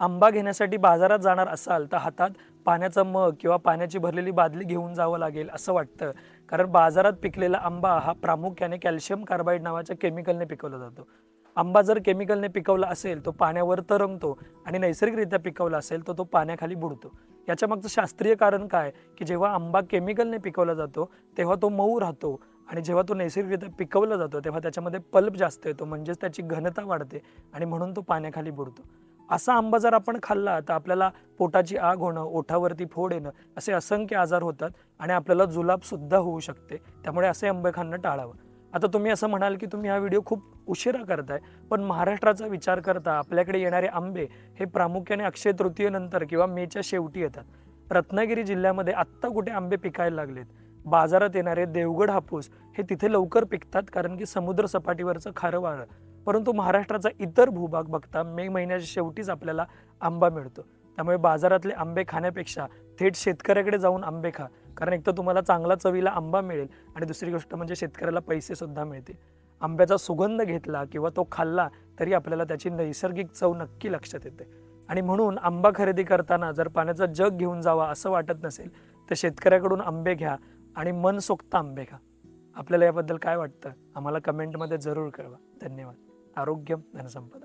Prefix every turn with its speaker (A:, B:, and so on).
A: आंबा घेण्यासाठी बाजारात जाणार असाल तर हातात पाण्याचा मग किंवा पाण्याची भरलेली बादली घेऊन जावं लागेल असं वाटतं. कारण बाजारात पिकलेला आंबा हा प्रामुख्याने कॅल्शियम कार्बाईड नावाच्या केमिकलने पिकवला जातो. आंबा जर केमिकलने पिकवला असेल तो पाण्यावर तरंगतो आणि नैसर्गिकरित्या पिकवला असेल तर तो पाण्याखाली बुडतो. याच्या मागचं शास्त्रीय कारण काय? की जेव्हा आंबा केमिकलने पिकवला जातो तेव्हा तो मऊ राहतो आणि जेव्हा तो नैसर्गिकरित्या पिकवला जातो तेव्हा त्याच्यामध्ये पल्प जास्त येतो म्हणजेच त्याची घनता वाढते आणि म्हणून तो पाण्याखाली बुडतो. असा आंबा जर आपण खाल्ला तर आपल्याला पोटाची आग होणं ओठावरती फोड येणं असे असंख्य आजार होतात आणि आपल्याला जुलाब सुद्धा होऊ शकते. त्यामुळे असे आंबे खाणं टाळावं. आता तुम्ही असं म्हणाल की तुम्ही हा व्हिडिओ खूप उशिरा करताय पण महाराष्ट्राचा विचार करता आपल्याकडे येणारे आंबे हे प्रामुख्याने अक्षय तृतीयेनंतर किंवा मेच्या शेवटी येतात. रत्नागिरी जिल्ह्यामध्ये आत्ता कुठे आंबे पिकायला लागलेत? बाजारात येणारे देवगड हापूस हे तिथे लवकर पिकतात कारण की समुद्र सपाटीवरचं खारं वारं परंतु महाराष्ट्राचा इतर भूभाग बघता मे महिन्याच्या शेवटीच आपल्याला आंबा मिळतो. त्यामुळे बाजारातले आंबे खाण्यापेक्षा थेट शेतकऱ्याकडे जाऊन आंबे खा. कारण एक तर तुम्हाला चांगला चवीला आंबा मिळेल आणि दुसरी गोष्ट म्हणजे शेतकऱ्याला पैसे सुद्धा मिळतील. आंब्याचा सुगंध घेतला किंवा तो खाल्ला तरी आपल्याला त्याची नैसर्गिक चव नक्की लक्षात येते. आणि म्हणून आंबा खरेदी करताना जर पाण्याचा जग घेऊन जावा असं वाटत नसेल तर शेतकऱ्याकडून आंबे घ्या आणि मनसोक्त आंबे खा. आपल्याला याबद्दल काय वाटतं? आम्हाला कमेंटमध्ये जरूर कळवा. धन्यवाद. ആരോഗ്യം ധനസമ്പദ